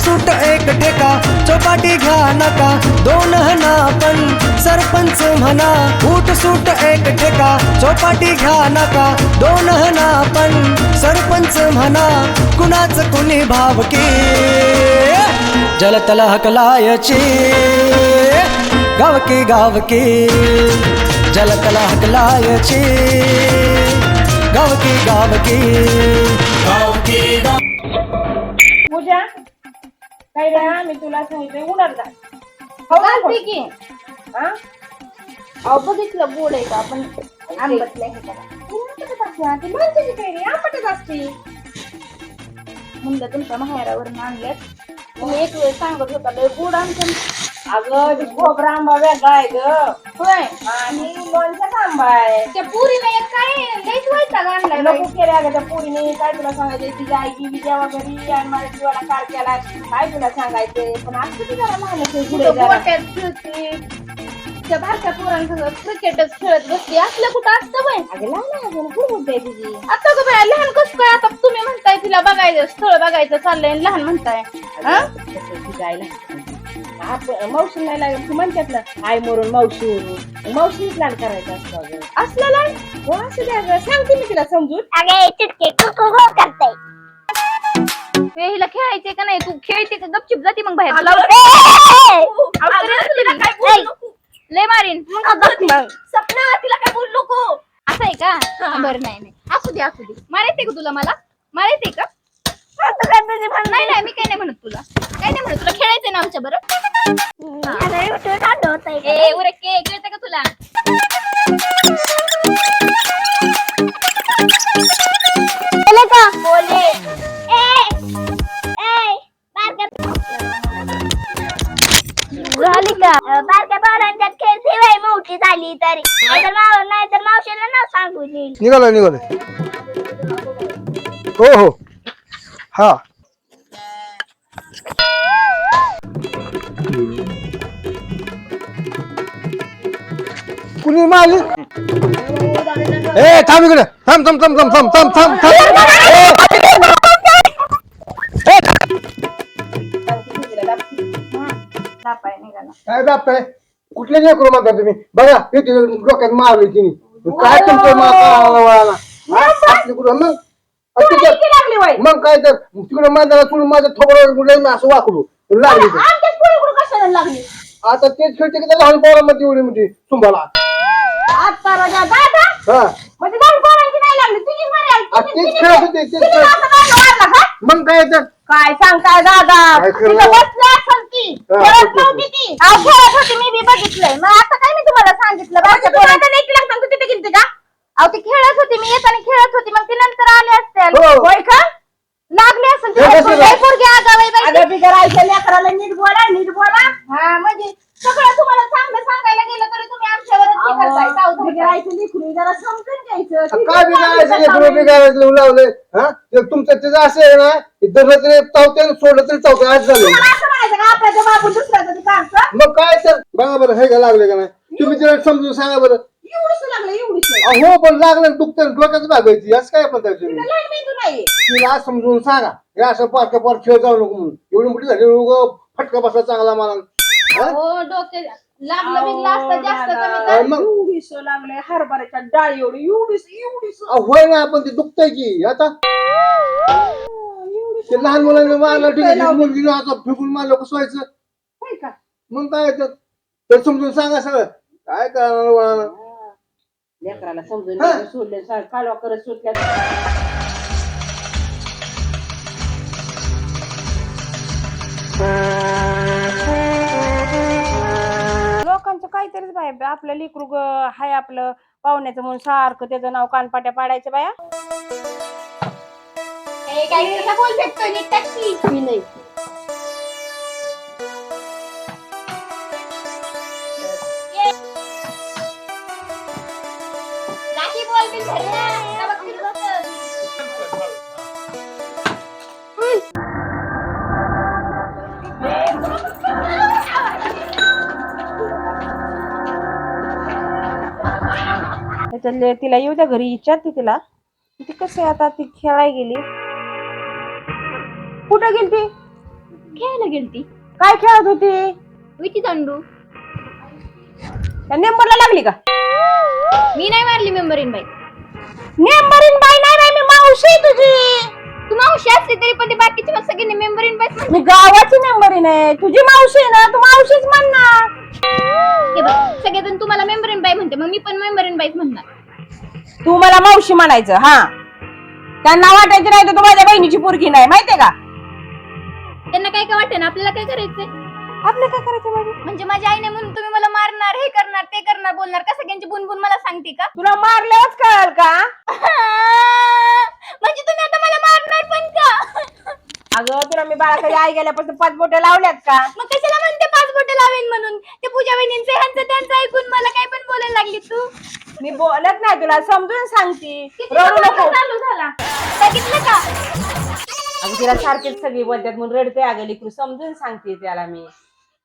सूट एक टेका चौपाटी घ्या नका. दोन हना पण सरपंच म्हणा फूट सूट एक टेका चौपाटी घ्या नका. दोन हना पण सरपंच म्हणा कुणाच कुणी भावकी? जलतल हकलायची गावकी गावकी. जलतल हकलायची गावकी गावकी. गाव काय रे मी तुला सांगितलं उन्हात जा. हो चालते की. हा? अहो बघितलं गोड आहे का? आपण आंबट नाही हे करा. आंबटच असते ती माणसाची काय रे आंबटच असते. म्हणलं तुमच्या माहेरावरून आणल्यात. तुम्ही एक वेळ सांगत होता लय गोड आमच्या अगं खोबरा आंबा वेगळा आहे ग. होय. आणि लोणचा आंबा आहे. त्या पुरीला एक काय लयच वैताग आणलाय बाई. नको केले अगं त्या पोरीने काय तुला सांगायचं? तिची आई गेली जेव्हा घरी आणि माझ्या जीवाला कार केला. काय तुला सांगायचंय पण आज किती जरा लहान आहे पुढे कुठं जरा. गोट्यात खेळते? त्या बारक्या पोरांसंग क्रिकेटच खेळत बसते असलं कुठं असतं बाई? अगं लहान आहे अजून. खूप होते तुझी आता ग बाया लहान कसं काय? आता तुम्ही म्हणताय तिला बघायचं स्थळ बघायचं चाललंय आणि लहान म्हणताय. हा? आपण मावशी नाही लागेल तू म्हणतात ना आई मरून मावशी मरून मावशीच लहान करायचं असतं अगं. असलं लहान हो असं द्या गं. सांगते मी तिला समजून. अगे चिटके कुकू करताय. हिला खेळायचे का नाही? तू खेळते का? गपचिप जाते मग बाहेर. काय बोलू नको. लय मारीन. सपना तिला काय बोलू नको. असं आहे का? बरं नाही नाही. असू दे असू दे. मारायचंय का तुला मला? मारायचंय का? नाही नाही मी काही नाही म्हणत तुला. काही नाही म्हणत तुला. खेळायचंय ना आमच्या बरं ए उरे के खेळते का तुला? बोले झाली का? बारक्या पोरांच्यात खेळते बाई मोठी झाली तरी. माव नाहीतर मावशीला ना सांगू निघालो निघालो हो हो. हा. कुणी मारली ए थांब इकडे. थांब थांब थांब थांब थांब थांब थांब. थांब काय दाबताय कुठले लेकरू म्हणता तुम्ही? बघा डोक्यात मारली तिने. काय तुमचं मा- कानाला वळाला? आपली कुठं मग किती लागली बाई मग काय तर तिकडे मैदानात सोडून माझ्या थोबडं कुठे असं वाकडू लागली तर. आमच्याच पुढे कुठं कशाला लागली? आता तेच खेळते की त्या लहान पोरामध्ये एवढी मोठी तुम्हाला आता राजा दादा हा. म्हणजे लहान पोरांची नाही लागली तुझी बरी आहे. आ, तुझी- तेच तुझी- खेळत होते तेच तुझी खेळत असं नाही मारला का? मग काय तर? काय सांगताय दादा? काय खरं? तिथं बसली असेल ती. हा, खेळत बसली. नव्हती ती. अहो, खेळत होती मी बी बघितलंय. मग आता काय मी तुम्हाला सांगितलं? बारक्या पोरांचं लेकी लागतं तिथे गेलती का? अहो ती खेळत होती मी येताना खेळत होती मग ती नंतर आले असते हो. होय का लागली असेल हे कसं ती? पोरगी आगाव आहे बाई ती. अगं बिगर आईच्या लेकराला नीट बोला नीट बोला हा म्हणजे सगळं तुम्हाला चांगलं सांगायला गेलं तरी तुम्ही आमच्यावरच हे करताय, सावध बिगर होताय. आईचं लेकरू जरा समजून घ्यायचं ती काय पण बिघाडायचं चांगली लेकरू चालली. बिघाडायचं लावलंय हा ते तुमचं त्याचं असं आहे ना की धरलं तरी चावते आणि सोडलं तरी चावते आज झालं तुम्हाला असं म्हणायचं का आपल्याच्या बाबू दुसऱ्याचं ते काढतं? मग काय तर बघा बरं हे का लागले का नाही तुम्ही जरा समजून सांगा बरं एवढंच लागलं एवढीच अहो पण लागलं दुखतं डोक्याच भागायची. असं काय पण त्याचं? लहान मेंदू नाही तिला आज समजून सांगा. हे असं पारख्या पार खेळ जाऊ नको म्हणून. एवढी मोठी झाली उगं फटका बसला चांगला मला. हा? हो डोके लागलं बिगलं असतं जास्त कमी अहो, तर मग? एवढीच लागले हरभऱ्याच्या डाळी एवढी होय ना पण ते दुखतंय की. आता ते लहान मुलांना मारलं ठीक आहे मुलगी आता फेकून मारलं कसं व्हायचं होय का? मग काय तर? समजून सांगा सगळं. काय करणार? लेकराला समजून हा. घेऊन सोडले सा- कालवा करत सुटल्या लोकांचं काहीतरीच बाय आपलं लेकरू ग- हाय आपलं पाहुण्याचं म्हणून सारखं त्याचं नाव कानपाट्या पाडायचं बाया. काय कसा बोल भेटतोय नीट टॅक्सी मी नाही. त्याच्यातले तिला येऊ द्या घरी विचारते तिला. ती कसे आता? ती खेळायला गेली. कुठं गेली ती खेळायला गेली ती काय खेळत होती? विटी दांडू. त्या नेंबरला लागली का? मी नाही मारली मेंबरीन बाई. नेंबरीन बाई नाही बाई मी मावशी आहे तुझी. तू मावशी असली तरी पण ते बाकीचे मग सगळे मेंबरीन बाई मी गावाची नेंबरीन आहे. तुझी मावशी आहे ना तू मावशीच हे बघ सगळेजण तुम्हाला मेंबरीन बाई म्हणते मग मी पण मेंबरीन बाईच म्हणणार. तू मला मावशी म्हणायचं हा. त्यांना वाटायचं नाही तर तू माझ्या बहिणीची पोरगी नाही माहितीये का? त्यांना काय काय वाटतं ना आपल्याला काय करायचंय? आपलं काय करायचं माझी म्हणजे माझी आई नाही म्हणून तुम्ही मला मारणार हे करणार ते करणार बोलणार. का सगळ्यांची बुनबुन मला सांगते का? तुला मारल्यावरच कळाल का? म्हणजे तुम्ही आता मला मारणार पण का? अगं तुला मी बाळाकडे आई गेल्यापासून पाच बोट्या लावल्यात का? मग कशाला म्हणते पाच बोटे लावेन म्हणून? ते पूजा वहिनींचं ह्यांचं त्यांचं ऐकून मला काय पण बोलायला लागली तू? मी बोलत नाही तुला समजून सांगते. किती रडू नको. चालू झाला? बघितलं का? अगं तिला सारखेच सगळी बोलतात म्हणून रडते अगं लेकरू. समजून सांगते त्याला मी.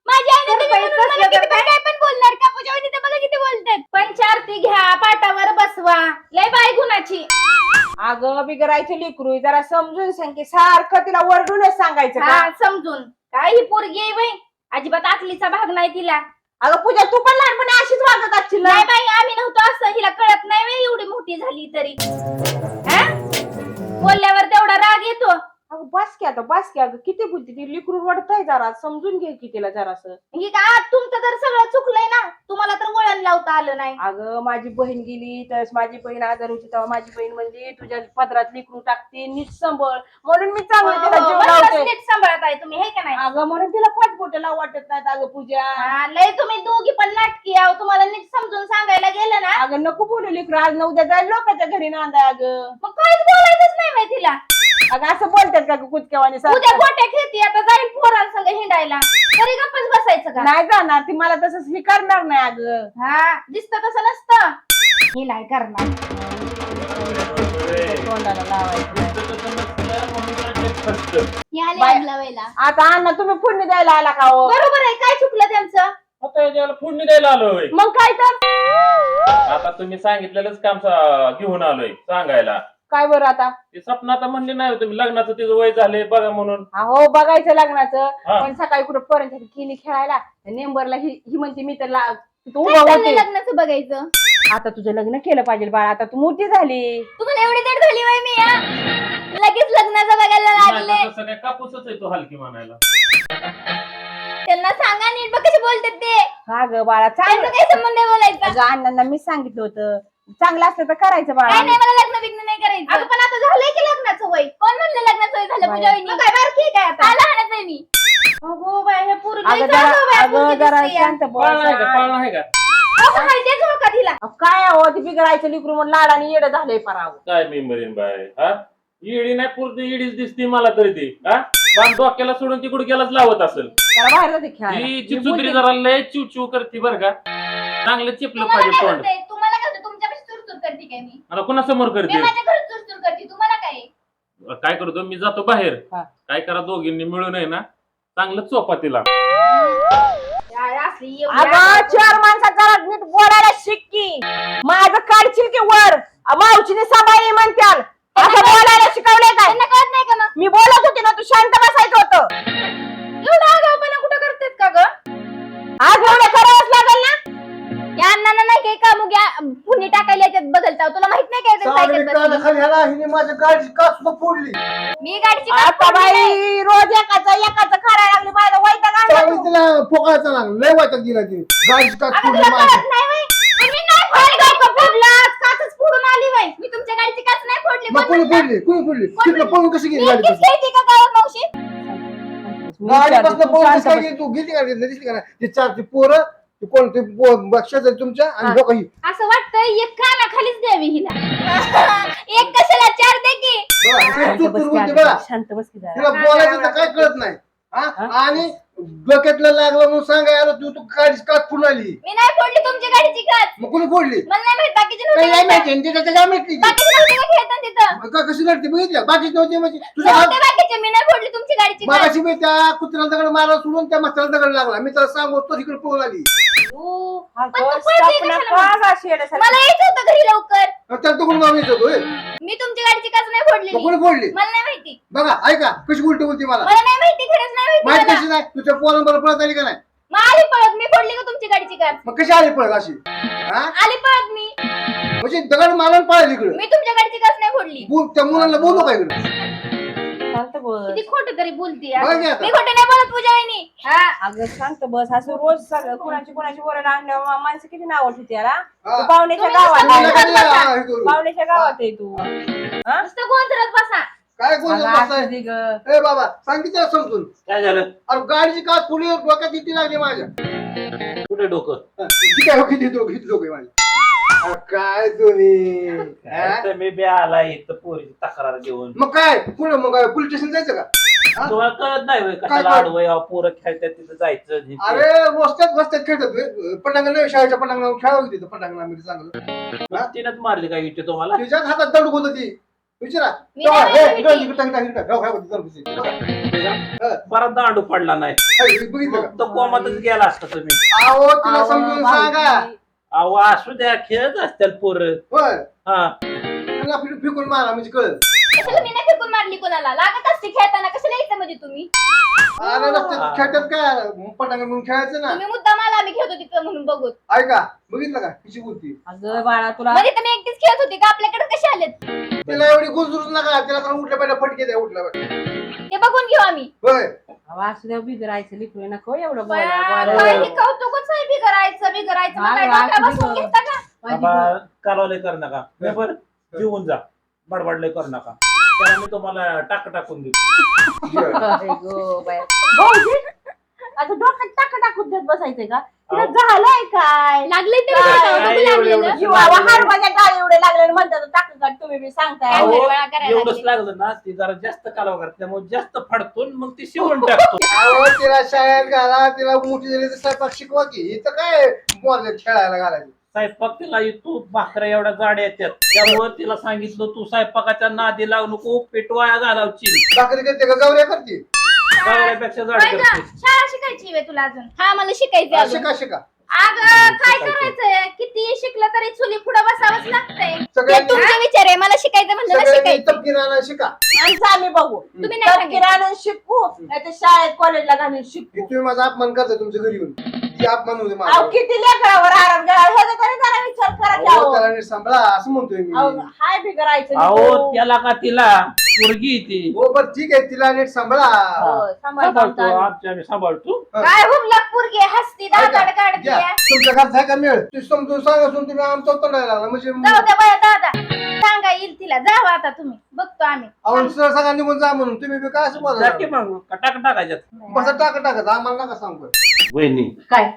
माझी आई नाही तर तुम्ही बाई, म्हणून मला तसलं किती तर पण काय पण बोलणार का? पूजा वहिनी तर बघा किती बोलतात. पंचारती घ्या पाटावर बसवा. लय बाय गुणाची. अगं बिगरायचं लेकरू जरा समजून सांग की सारखं तिला वरडूनच सांगायचं का? हा समजून. काय ही पोरगी आहे बाई? अजिबात आकलीचा भाग नाही तिला. अगं पूजा तू पण लहानपणी अशीच वागत असशील ना? नाही बाई आम्ही नव्हतो असं. हिला कळत नाही बाई एवढी मोठी झाली तरी. हा? बोलल्यावर तेवढा राग येतो. अगं बस की आता बस की अगं. किती बुद्धी ती? लिकरू वाढताय जरा. समजून घे की तिला जरासं. ही का? तुमचं तर सगळं चुकलंय ना. तुम्हाला तर वळण लावता आलं नाही. अगं माझी बहीण गेली तर माझी बहीण आजार होती तेव्हा माझी बहीण म्हणजे तुझ्या पदरात लिकरू टाकते नीट सांभाळ. म्हणून मी चांगलं तिला जीव म्हणूनच लावते नीट सांभाळत आहे तुम्ही हे का नाही? अगं म्हणून तिला पाच बोटे लाव वाटत नाहीत अगं पूजा. हा, लय तुम्ही दोघी पण नाटकी आहो. तुम्हाला नीट समजून सांगायला गेलं ना? अगं नको बोलू लिकरू. आज ना उद्या जाईल लोकांच्या घरी नांदा अगं. मग काहीच बोलायचंच नाही बाई तिला. अगं असं बोलतात का गं कुचक्यावानी उद्या? गोट्या खेळती आता जाईल पोरांसंग हिंडायला. तरी गप्पच बसायचं का? नाही जाणार ती मला तसं स्वीकारणार नाही अगं. हा दिसत तसं नसतं. ही नाही करणार. तोंडाला लावायचं नाही. या बाय. आता अण्णा तुम्ही फोडणी द्यायला आला का हो? बरोबर आहे काय चुकलं त्यांचं? आता फोडणी द्यायला आलोय. मग काय तर? आता तुम्ही सांगितलेलंच काम सा- घेऊन आलोय सांगायला. काय बरं आता? ते स्वप्न आता म्हणले नाही तुम्ही लग्नाचं तिचं वय झालंय बघा म्हणून. हो बघायचं लग्नाचं. हा. पण सकाळी कुठं पर्यंत केली खेळायला नेंबरला ही ही म्हणते मी तर ला- तू काय उभा चाललंय होते. लग्नाचं बघायचं? आता तुझं लग्न केलं पाहिजे बाळा आता तू मोठी झाली. तुम्हाला एवढी दड झाली बाई मी या लगेच लग्नाचं बघायला लागले. नाही, तसं काय कापूसच आहे तो हलकी म्हणायला. त्यांना सांगा नीट बघ कशी बोलतात ते. हा ग बाळा त्यांचा चांगलं काय संबंध आहे बोलायचा? अगं अण्णांना मी सांगितलं होतं चांगलं असलं तर करायचं काय बाळा नाही मला लग्न बिग्न नाही करायचं. अगं पण आता झालंय की लग्नाचं वय? कोण म्हणलं लग्नाचं वय झालं. पूजा वहिनी काय बारकी आहे काय आता? लहानच आहे मी. अगो बाय हे पोरं लई अगं चांगलं जरा बाई, अगं पोरगी जरा दिसते या. शांत बोल पाळणा आहे का? पाळणा आहे का? अगं, हाय तेच हो का तिला. अहो, काय ती बिघडायचं लिकरू म्हणून लाडाने येडं झालंय पराव काय मी मरीन बाय हा? इडी नाही पुरती इडीच दिसती मला तरी ती हा? बाण डोक्याला सोडून ती गुडघ्यालाच लावत असेल. त्याला बाहेर जाते खेळायला. ही मी चिचुद्री बोलते, जरा लय चिव चिव करते बर का. चांगलं चिपलं तुम्हाला पाहिजे काय तोंड काय होतं तुमच्यापाशी चुरचुर करते काय मी? आता कुणासमोर मी करते? माझ्या घरी चुरचुर करते तुम्हाला काय? काय करतो? मी जातो बाहेर. हा. काय करा दोघींनी मिळून आहे ना चांगलं चोपा तिला. या- असली एवढी अगं आगाऊ चार माणसात जरा नीट बोलायला माझं काढशील की वर? मावशीने सांभाळली म्हणत्याल. असं बोलायला शिकवलंय काय? त्यांना कळत नाही का मग? मी बोलत होते ना तू शांत बसायचं होतं. एवढा आगाऊपणा कुठं करतात का ग? आज एवढं काही काम घ्या पुण्य टाकायला याच्यात बदलता तुला माहीत नाही काय ह्याला हिने गाडीची काच सुद्धा फोडली मी गाडीची काच आता फोडली नाही. बाई रोज एकाचं एकाचं करायला लागली माझं वैताग आणला सावली तू. तिला फोकायचा लागला लय वाटत गेला ती गाडीची काच अगं फोडली तुला माझी कळत नाही व्हय? पण मी नाही फोडली गाव का फोडलास? काचच फोडून आली व्हय. मी तुमच्या गाडीची काच नाही फोडली मग कोण कोणी म्हणलं? फोडली कोणी फोडली कोण तिकडे पळून कशी मी गेली गाडी एकटीच खेळते का गावात मावशी मी गाडी विचारते, बसलं तू पळून शांत कशी काय बस. गेली तू गेली गाडी दिसली का नाही? ते चार ते पोरं ते कोण? ते शेजारी तुमच्या आणि लोक ही. असं वाटतंय एक कानाखालीच द्यावी हिला. एक कशाला चार दे की? बघा, ते शांत चूक बस करून की बोलते आता, बघा. शांत बस की जरा. तिला बोलायचं तर काय कळत नाही. हा? आणि डोक्यातलं लागलं म्हणून सांगाय आलो तू तू गाडीची काच फुल आली. मी नाही फोडली तुमची गाडीची काच मग कोणी फोडली? मला नाही माहीत बाकीचे काही नव्हते नाही का? माहिती आणि त्याच्या काय माहिती? बाकीचे नव्हते का खेळताना तिथं? का कशी लढते बघितल्या बाकीच नव्हते म्हणजे तुझ्या नव्हते बाकीचे मी नाही फोडली तुमची गाडीची काच मागाशी मी त्या कुत्र्याला दगड मारा सोडून त्या मस्ताला दगड लागला. मी त्याला सांगू तो तिकडे पळून आली. ओ, पण तू पळते कशाला मग? मला यायचं होतं घरी लवकर. मग त्याला तो कोण मारून येतो होय? मी तुमची गाडीची काच नाही मग फोडलेली कोणी फोडली? मला नाही माहिती. बघा ऐका कशी उलटी बोलते मला? मला नाही माहिती खरंच नाही माहिती माहीत मला. नाही? तुझ्या पोरांबरोबर पळत आली का नाही? मग आली पळत मी फोडली का तुमची गाडीची कार? मग कशी आली पळत अशी? हा? आली पळत मी. म्हणजे दगड मारून पळाली इकडे. मी तुमच्या गाडीची कार नाही फोडली. बोल त्या मुलांना बोलू का इकडे? शांत बस. किती खोटं तरी बोलती बघ की आता. मी खोटं नाही बोलत पूजा हा? अगं शांत बस. असं रोज सगळं कुणाची कुणाची वरण आणल्यावर मा- माणसं किती नाव ठेवते याला हा. तू पाहुण्याच्या तुम्ही गावात नुसतं आहे. करू. पाहुण्याच्या गावात आहे तू. हा? नुसतं गोंधळत बसा. काय कोण असू दे गं. ए बाबा सांगितलं समजून. काय झालं? अरे गाडीची का पुढे डोक्यात इथे लागली माझ्या. कुठे डोकं? हा, किती काय किती दोघ किती दोघे माझे अरे काय तुम्ही? हा? तर मी बी आला इथं पोरीची तक्रार घेऊन. मग काय? पुढे मग पोलीस स्टेशन जायचं का? हा? तुम्हाला कळत नाही होय कशाला? आडवं पोरं खेळतात तिथं जायचं हे ते. अरे रस्त्यात रस्त्यात खेळतात. पटांगण शाळेच्या पटांगणावर खेळावं तिथं पटांगणामध्ये चांगलं? तिनंच मारली काय इथे तुम्हाला? तुझ्याच हातात दंड होत ती. विचारा. दांडू पडला नाही. हा, गेला असता तुम्ही. अहो तिला समजून सांगा. अहो असू द्या खेळत असतील पोर. हा. त्यांना फिरून- फिकून मारा म्हणजे कळ कशाला मी नाही फेकून मारली कोणाला? लागत असते खेळताना कशाला यायचं म्हणजे तुम्ही? अरे खेळतात काय पटांगण म्हणून खेळायचं ना? तुम्ही मुद्दा मला आम्ही खेळत होती म्हणून बघूत ऐका बघितलं का? तिची बोलती? अगं बाळा तुला मध्ये तर मी एकटीच खेळत होती का? आपल्याकडे कसे आलेत? तिला एवढी गुजरूच नका तिला तर उठल्या पाहिजे फटके द्या उठल्या पाहिजे ते बघून घेऊ आम्ही. होय. द्या बिगरायचं लिखू नको एवढं बोला कौतुकच आहे बिगरायचं बिगरायचं मग काय डोक्यात बसवून बिगर. घेता का? माझी बाबा कालवले कर नका. मी बर जेवून जा. बडबडले कर नका. त्याला मी तुम्हाला टाक टाकून देतो. काय गं बाया. भाऊजी, आता डोक्यात टाक टाकून देत बसायचंय का? तिला झालंय काय? लागले एवढं- लागलेलं. लागले म्हणतात टाक का तुम्ही बी सांगताय. अहो, करायला एवढंच लागले. लागलं ना ती जरा जास्त कालवा करते त्यामुळे जास्त फाडतो मग ती शिवून टाकतो. अहो तिला शाळेत घाला तिला मोठी झाली तर स्वयंपाक शिकवा की. इथं काय बोल खेळायला घालायचं? स्वयंपाक तिला तू भाकऱ्या एवढ्या जाड्या येतात त्यामुळे तिला सांगितलं तू स्वयंपाकाच्या नादी लावू नको पेटवाया घालावची. भाकरी करते का? गौऱ्या करते? गवऱ्यापेक्षा जाड होय का? करते. शाळा शिकायची आहे तुला अजून. हा मला शिकायची अजून. शिका शिका. अगं काय करायचंय? किती शिकलं तरी चुली पुढे बसावंच लागतंय. ते सगळ्यांनी तुमचा विचार आहे मला शिकायचं म्हणलं ना सगळ्यांनी शिकायचं तपकिराला शिका. आमचं आम्ही बघू. तुम्ही नाही सांगितलं. शिकू? नाही तर शाळेत कॉलेजला घालून की शिकू तुम्ही माझा अपमान करता तुमच्या घरी येऊन. ती अपमान होते अहो माझा किती लेकरावर आराम करा ह्याचा तरी जरा विचार करा की अहो, अहो. त्याला नीट सांभाळा असं म्हणतोय अहो, मी हाय बी करायचं अहो त्याला का तिला मुलगी ती? हो बर ठीक आहे तिला नीट सांभाळा. हो, सांभाळतो सांभाळतो आमचं. आमच्या आम्ही सांभाळतो. काय हुबला पुरगे हसती दादाड ऐका, काढते घ्या. तुमच्या घरचा आहे का मिळ? तू समजून सांगासून तुम्ही आमचा तोंडायला लागला. म्हणजे जाऊ द्या बाया दादा. सांगा येईल तिला. जाऊ आता तुम्ही. बघतो आम्ही. अहो सर सगळ्या निघून जा म्हणून. तुम्ही बी काय असं बोला मग. टाक टाकायच्यात? बसा टाका टाका. आम्हाला नका सांगू. वहिनी काय?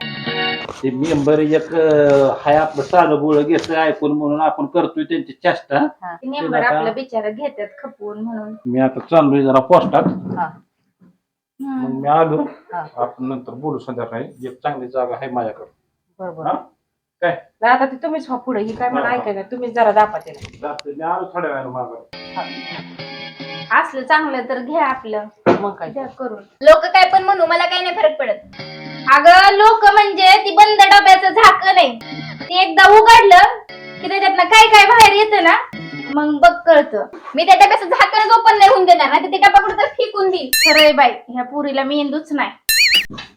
ते मेंबर एक अं, हाय आपलं साधं बोळ घेतलं ऐकून म्हणून आपण करतोय त्यांची चेष्टा. नेंबर आपलं बिचारा घेतात खपवून म्हणून. मी आता चाललोय जरा पोस्टात. हा. मग मी आलो. हा. आपण नंतर बोलू संध्याकाळी. एक चांगली जागा आहे माझ्याकडे. बरोबर. हा? काय? नाही, आता ते तुम्हीच व्हा पुढे. ही काय मला हा, हा. ऐकायला तुम्हीच जरा दापा त्याला. जातो मी आलो थोड्या वेळानं मागं. असलं चांगलं तर घ्या आपलं. मग काय? द्या करून. लोक काय पण म्हणू मला काही नाही फरक पडत. अगं लोक म्हणजे ती बंद डब्याचं झाकण आहे ते एकदा उघडलं की त्याच्यातनं काय काय बाहेर येतं ना मग बघ कळतं. मी त्या डब्याचं झाकणच ओपन नाही होऊन देणार नाही ते डबा कुठं फेकून देईल. खरं आहे बाई ह्या पुरीला मेंदूच नाही.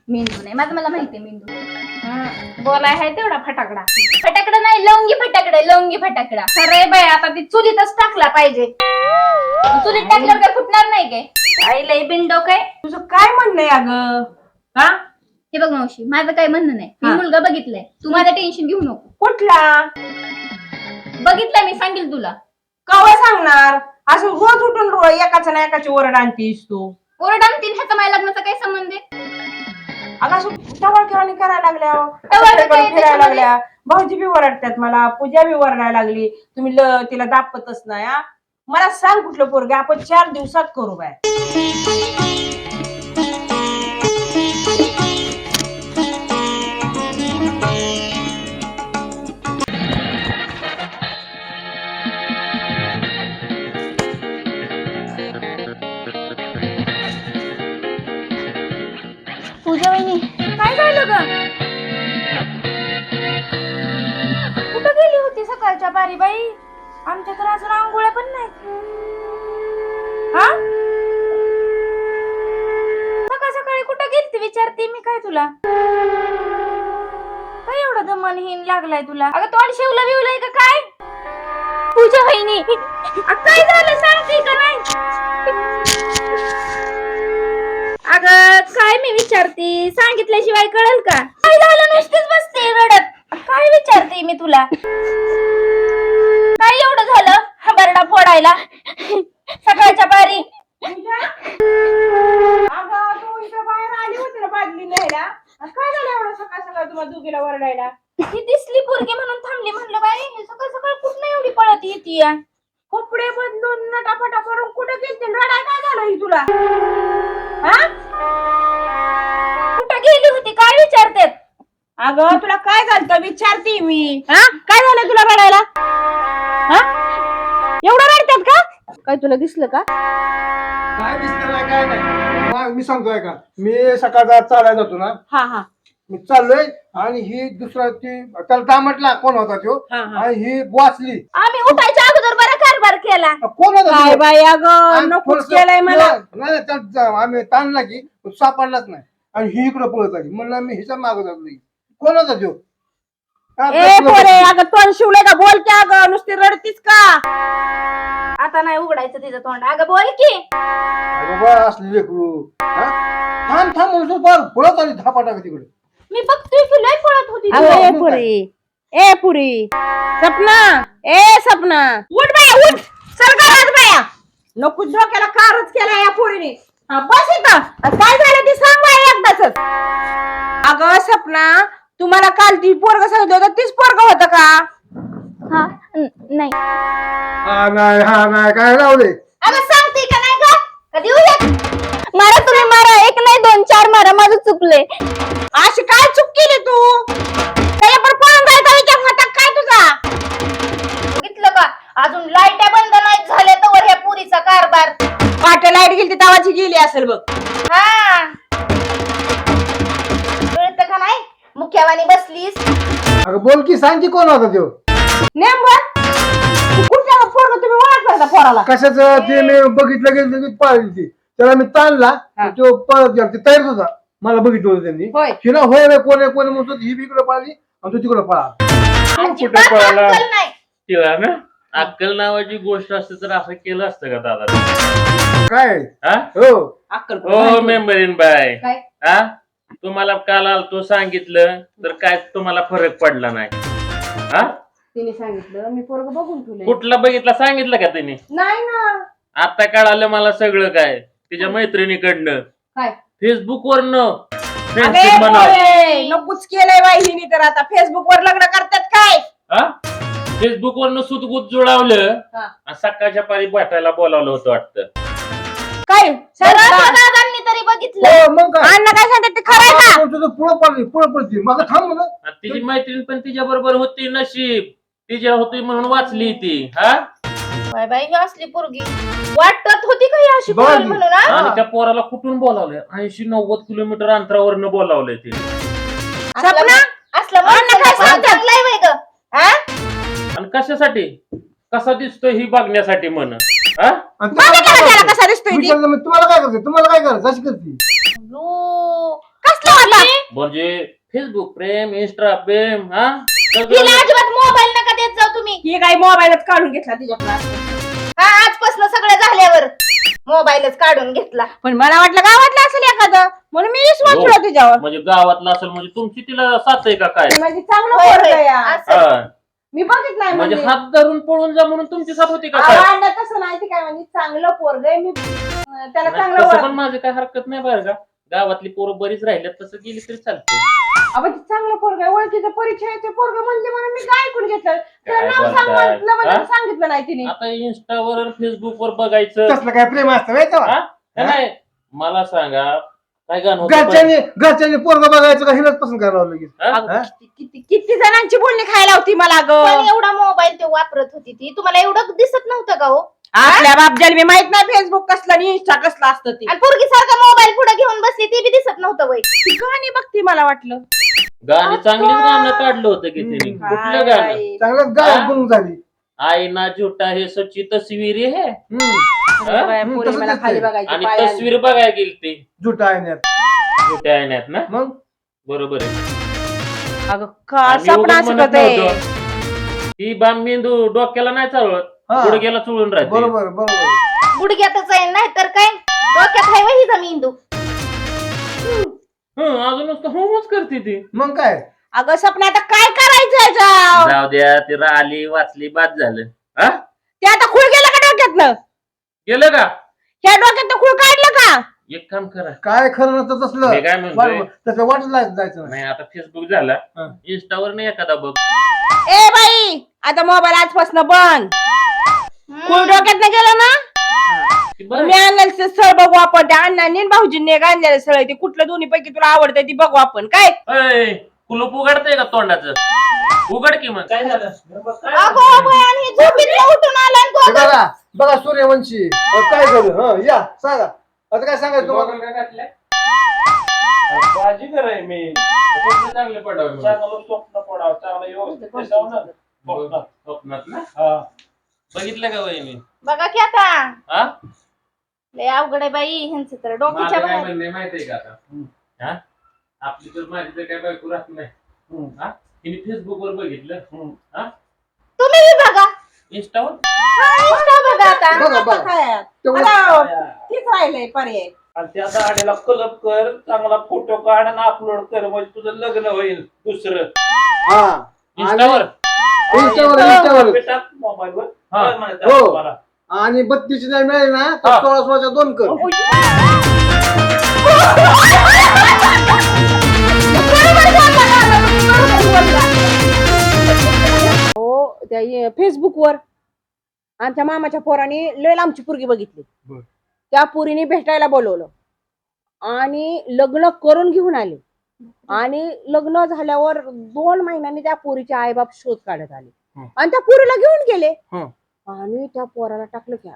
मेंदू नाही. माझं मला माहिती आहे मेंदू. बोलाय आहे तेवढा फटाकडा. फटाकडा नाही लवंगी फटाकडा लवंगी फटाकडा. आहे बाई आता ती चुलीतच टाकला पाहिजे. चुलीत टाकल्यावर काय फुटणार नाही काय? आई लई बिंडो काय तुझं काय म्हणणं आहे अगं? हा? हे बघ मावशी माझं काय म्हणणं नाही. मी हा. मुलगा बघितलाय. तू माझं टेन्शन घेऊ नको. कुठला? बघितलाय मी सांगेल तुला. कवा सांगणार? असं रोज उठून रोज एकाचा ना एकाची ओरड आणतीस तू. ओरड आणतील ह्याचा माझ्या लग्नाचा काय संबंध आहे? अगं असं टवाळखेवाणी करायला लागल्या फिरायला त्याच्यामध्ये? लागल्या. भाऊजी बी ओरडतात मला पूजा बी ओरडायला लागली. तुम्ही ल- तिला दापतच नाही हा. मला सांग कुठलं पोरगे आपण चार दिवसात करू बाय बारी बाई. आमच्या तर अजून आंघोळ्या पण नाही हा? सकाळ सकाळी कुठं गेलती विचारते मी काय तुला? काय एवढा दमनहीन लागलाय तुला? अगं तोंड शिवलं बिवलाय का काय? पूजा बहिणी काय झालं सांगते का नाही? अगं काय मी विचारते? सांगितल्याशिवाय कळल का? काय झालं नुसतीच बसते रडत. काय विचारते मी तुला? हबरडा फोडायला. सकाळच्या पारी. अगं तू इथं बाहेर आली होती ना बादली न्यायला. आणि काय झालं एवढं सकाळ सकाळ तुम्हाला दुगीला वरडायला ही दिसली पोरगी म्हणून थांबली म्हणलं बाई हे सकाळ सकाळ कुठं एवढी पळत येते? कपडे बदलून नटापटा करून कुठे गेलते? रडाय काय झालं ही तुला? हा? कुठं गेली होती? काय विचारतेत? अगं तुला काय झालं विचारते मी. हा? काय झालं तुला रडायला? हा? एवढं रडतात का? काय तुला दिसलं का? काय दिसतं नाही काय नाही. मा- मी सांगतोय का? मी सकाळचा चालायला जातो ना. हा हा. मी चाललोय आणि ही दुसरा ती त्याला काय म्हटला कोण होता तो? हा, हा. आणि ही वाचली. आम्ही उठायच्या अगोदर बरा कारभार केला. कोण होता काय तो? बाई अगं आणि नकोच थोडंसं- केलंय मला. नाही नाही, त्यात जा- आम्ही ताणला की तो सापडलाच नाही. आणि ही इकडे पळत आली. म्हणलं मी हिच्या मागत आलो कोण होता तो हा, ए तुला- पोरे अगं तोंड शिवलंय का? बोल की अगं नुसती रडतीस का? आता नाही उघडायचं तिचं तोंड. अगं बोल की. अगं बा असली लेकरू. हा? थांब थांब म्हणतो बघ पळत आली धापा तिकडे. मी बघतोय की लय पळत होती ती. अगं ए मग पुरी. ए पुरी. सपना. ए सपना. उठ बाया उठ. चल घरात बाया. नको झोक्याला कारच केला या पोरीने. हा, बस इथं. काय झालं ते सांग बाया एकदाच अगं सपना तुम्हाला काल ती पोरग सांगितलं होतं तीच पोरग होतं का? हा न- नाही. हा नाही हा नाही काय लावले अगं सांगते का नाही का कधी मारा तुम्ही मारा एक नाही दोन चार मारा माझं चुकले अशी काय चूक केली तू? त्याच्यावर पळून जायचा विचार होता काय तुझा? बघितलं का? अजून लाईट्या बंद नाही झाल्या तर ह्या पुरीचा कारभार. पाटे लाइट गेली तावाची गेली असेल बघ. हा. मुख्यवानी बसलीस? अगं बोल की सांग की कोण होता तो नेमबर कुठल्या पोरग तुम्ही ओळखला का पोराला? कशाच? ते मी बघितलं गेलं की पळाली ती. त्याला मी ताणला तो पळत गेला. ते तयारच होता. मला बघितलं होतं त्यांनी. होय. हिला होय होय, कोण आहे कोण आहे म्हणतो ही बी इकडे पळाली आणि तू तिकडे पळा अजिबात पळाला? अक्कल नाही. तिला ना? अक्कल नावाची गोष्ट असते तर असं केलं असतं का दादा? काय? हा? हो. अक्कल हो मेंबरीन बाय. काय? हा? तुम्हाला काल आलतो सांगितलं तर काय तुम्हाला फरक पडला नाही. हा? तिने सांगितलं मी पोरग बघून ठेवले कुठला बघितला सांगितलं का तिने? नाही ना. आता कळालं मला सगळं काय तिच्या मैत्रिणीकडनं. काय? फेसबुक वरनं अबे फ्रेंडशिप म्हणा पोरे, नकोच केलंय बाई हिने तर आता. फेसबुक वर लग्न करतात काय? हा? फेसबुक वरनं सुतगुत जुळवलं हा. आणि सकाळच्या पारी भेटायला बोलावलं होतं वाटतं. काय? सगळं सांग दादांनी तरी बघितलं. हो, मग काय? अण्णा काय सांगतात ते खरंय का? तुझं पुढं पडली पुढं पडती मग थांब म्हणलं आणि तिची मैत्रीण पण तिच्या बरोबर होती नशीब. तिच्या होती म्हणून वाचली ती हा? बाय बाई ही असली पोरगी. वाटत होती का ही अशी बघ पोरगी की. म्हणून हा? आणि त्या पोराला कुठून बोलावलं ऐंशी नव्वद किलोमीटर अंतरावरनं बोलावलंय ते असलं सपना? असलं अण्णा माणसाला काय कोण सांगतात? चांगलंय व्हय ग? हा? आणि कशासाठी? कसा दिसतोय ही बघण्यासाठी म्हण हा? आणि तुम्हाला त्याला काय त्याला करायचं? कसा दिसतोय ती. विचारलं मी, तुम्हाला काय करायचं तुम्हाला काय करायचं अशी करते. कसला होता म्हणजे फेसबुक प्रेम इंस्टा प्रेम हा तिला सगळं अजिबात मोबाईल नका देत जाऊ तुम्ही ही काय मोबाईलच काढून घेतला तिच्याकडे हा आजपासून सगळं झाल्यावर मोबाईलच काढून घेतला पण मला वाटलं गावातलं असेल एखादं म्हणून मी विश्वास हो. ठेवला तिच्यावर म्हणजे गावातला असेल म्हणजे तुमची तिला साथ आहे का काय म्हणजे चांगलं होय, पोरगं होय. या. असं. मी बघितलंय म्हणजे म्हणजे. हात धरून पळून जा म्हणून तुमची साथ होती का? काय तसं नाही ते काय म्हणजे चांगलं पोरग आहे मी. अं, त्याला नाही, चांगलं तसं ओळख पण माझी काय हरकत नाही बरं का. गावातली पोरं बरीच राहिल्यात तसं गेली तरी चालते आपण चांगलं पोरग आहे ओळखीचं परिचयाचं पोरग म्हणजे म्हणून मी काय ऐकून घेतलं? त्याला काय नाव बोलताय? सांगितलं म्हणजे हा? सांगितलं नाही तिने. आता इंस्टावर फेसबुक वर बघायचं. तसलं काय प्रेम असतं हा? नाही. मला सांगा काय गाणं होतं घरच्यांनी घरच्यांनी पोरग बघायचं का हिलाच पसंत करावं लगेच हा? हा? किती जणांची बोलणी खायला होती मला ग. पण एवढा मोबाईल ते वापरत होती ती. तुम्हाला एवढं दिसत नव्हतं का हो? आपल्या बापजाला मी माहीत नाही फेसबुक कसलं आणि इंस्टा कसलं असतं ती. आणि पोरगी सारखा मोबाईल पुढे घेऊन बसली ती बी दिसत नव्हतं वय. ती गाणी बघती मला वाटलं. गाणी चांगलीच गाणं काढलं होतं की तिने. कुठलं गाणं? चांगलं गाय हा? गुंग झाली. आई ना झुटा हे सच्ची तस्वीर है. हम्म. हा? बाई, पोरी तसंच मला दिसतंय. खाली बघायची आणि. तस्वीर बघायला गेली ती जुटा आहे छोट्या आहेत ना? मग? बरोबर आहे. अगं का असं. ती बाम मेंदू डोक्याला नाही चालवत. हा. गुडघ्याला चुळून राहते. बरोबर बरोबर. गुडघ्यातच आहे नाही तर काय? डोक्यात आहे वही जमीन तू हं, अजून नुसतं होमच करते ती. मग काय? अगं सपना आता काय करायचं याच्यावर? जाऊ द्या ती राहिली वाचली बाद झालं. हा? ते आता खुळ गेलं का डोक्यातनं? गेलं का? ह्या डोक्यातनं खुळ काढलं का? एक काम करा. काय खरं नसतं तसलं? मी काय म्हणतोय? बरोबर तसं वाटत जायचं नाही. नाही आता फेसबुक झाला. हा. इंस्टावर नाही एखादा बघ. ए बाई आता मोबाईल आजपासून बंद. खुळ डोक्यातनं गेलं ना? ती बघ. मी आणलेलं स्थळ बघू आपण. त्या अण्णांनी भाऊजींनी एक आणलेलं आहे. ते कुठलं दोन्ही पैकी तुला आवडतंय ती बघू आपण. काय? अय, कुलूप उघडतंय का तोंडाचं? उघड की मग. काय झालं? अगो बाई, आणि हे झोपेतनं उठून आला आणि हे तो आता- बघा बघा सूर्यवंशी. काय झालं? हं या सांगा. आता काय सांगायचं तुम्हाला? बाजी कराय मी. स्वप्न चांगले पडावं चांगलं स्वप्न पडावं चांगलं व्यवस्थित दिसावं ना. स्वप्नात स्वप्नात ना? बघितलं का वहिनी? बघा की आता. हा? लय अवघड आहे बाई ह्यांचं तर डोक्याच्या माझं काय बाहेर. म्हणणं आहे माहितीये का आता? हा? आपली तर माझी तर काय बायको राहत नाही. हम्म. हा? तिने फेसबुक वर बघितलं. हा? तुम्ही बी बघा. इंस्टावर इंस्टा बघा आता. बघा बघा. काय? तेवढं आता तीच राहिलंय पर्याय. आणि त्या दाढीला कलप कर चांगला फोटो काढ आणि अपलोड कर म्हणजे तुझं लग्न होईल दुसरं. हा. आणि इंस्टावर हा. काय म्हणायचं हो. तुम्हाला? आणि बत्तीस नाही मिळेल ना हा. तर सोळा सोळाच्या दोन कर. हो त्या फेसबुकवर आमच्या मामाच्या पोराने लय लांबची पोरगी बघितली. त्या पोरीने भेटायला बोलवलं आणि लग्न करून घेऊन आले आणि लग्न झाल्यावर दोन महिन्यांनी त्या पोरीचे आईबाप शोध काढत आले. आणि त्या पोरीला घेऊन गेले. आणि त्या पोराला टाकलं की.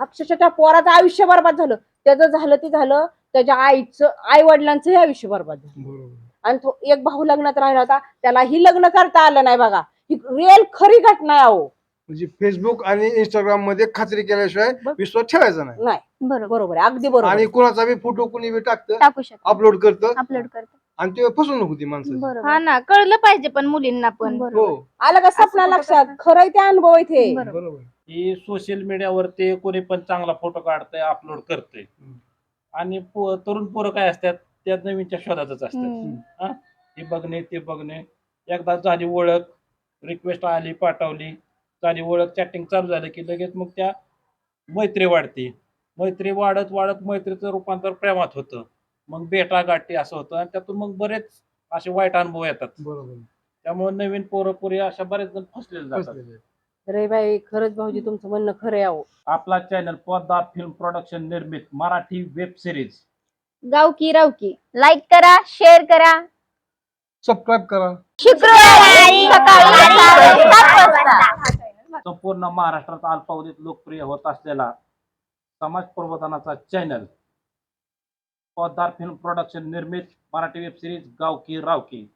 अक्षरशः त्या पोराचं आयुष्य बरबाद झालं त्याचं झालं ते झालं त्याच्या आईचं आई वडिलांचंही आयुष्य बरबाद झालं आणि तो एक भाऊ लग्नात राहिला होता त्यालाही लग्न करता आलं नाही बघा. ही रिअल खरी घटना आहे अहो. म्हणजे फेसबुक आणि इंस्टाग्राममध्ये खात्री केल्याशिवाय. विश्वास ठेवायचा नाही. नाही. बरोबर. आहे अगदी बरोबर. आणि कुणाचा बी फोटो कुणी बी टाकतं टाकू शकतो. अपलोड करतं अपलोड करतो. आणि ते फसवणूक होती बरोबर. हा ना कळलं पाहिजे पण मुलींना पण. हो. आलं का सपना असं कुठं लक्षात करतात? खरंय ते अनुभव इथे. बरोबर. बरोबर. ही सोशल मीडियावर ते कोणी पण चांगला फोटो काढतंय अपलोड करतंय. आणि पो- तरुण पोरं काय असतात? त्या नवीनच्या शोधातच असतात. हा? हे बघणे ते बघणे. एकदा झाली ओळख रिक्वेस्ट आली पाठवली. झाली ओळख चॅटिंग चालू झालं की लगेच मग त्या मैत्री वाढते. मैत्री वाढत वाढत मैत्रीचं रूपांतर प्रेमात होतं. मग बेटा गाठी असं होतं आणि त्यातून मग बरेच असे वाईट अनुभव येतात. बरोबर. त्यामुळे नवीन पोरं पोरी अशा बरेच जण फसलेले जातात. खरंच भाऊजी तुमचं म्हणणं खरं आहे अहो. आपला चॅनल पोद्दार फिल्म प्रोडक्शन निर्मित Marathi web series Gavki Ravki. Like करा शेअर करा. सबस्क्राईब करा. शुक्रवारी सकाळी सात वाजता. संपूर्ण महाराष्ट्रात अल्पावधीत लोकप्रिय होत असलेला समाज प्रबोधनाचा चॅनल पोद्दार फिल्म प्रोडक्शन निर्मित मराठी वेब सिरीज गावकी रावकी.